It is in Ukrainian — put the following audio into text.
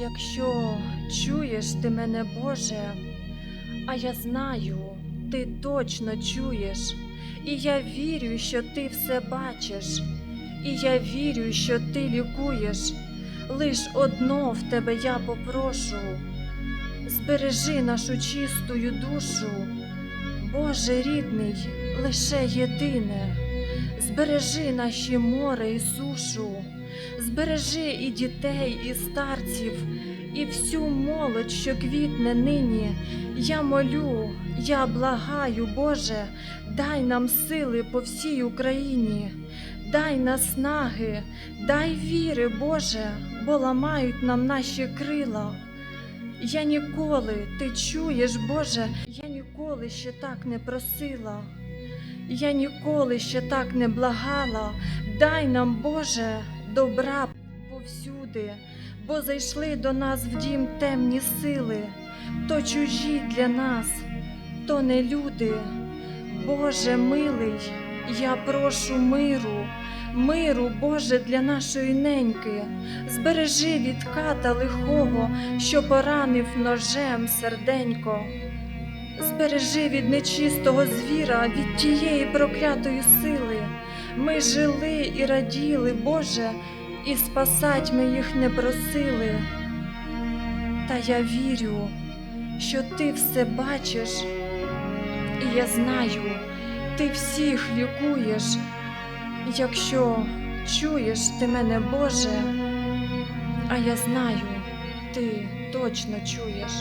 Якщо чуєш ти мене, Боже, а я знаю, ти точно чуєш, і я вірю, що ти все бачиш, і я вірю, що ти лікуєш. Лиш одно в тебе я попрошу, збережи нашу чистую душу, Боже рідний, лише єдине, збережи наші море і сушу, збережи і дітей, і старців, і всю молодь, що квітне нині. Я молю, я благаю, Боже, дай нам сили по всій Україні, дай наснаги, дай віри, Боже, бо ламають нам наші крила. Я ніколи, ти чуєш, Боже, я ніколи ще так не просила. Я ніколи ще так не благала, дай нам, Боже, добра повсюди, бо зайшли до нас в дім темні сили, то чужі для нас, то не люди. Боже милий, я прошу миру, миру, Боже, для нашої неньки, збережи від ката лихого, що поранив ножем серденько. Збережи від нечистого звіра, від тієї проклятої сили. Ми жили і раділи, Боже, і спасать ми їх не просили. Та я вірю, що ти все бачиш, і я знаю, ти всіх лікуєш. Якщо чуєш ти мене, Боже, а я знаю, ти точно чуєш.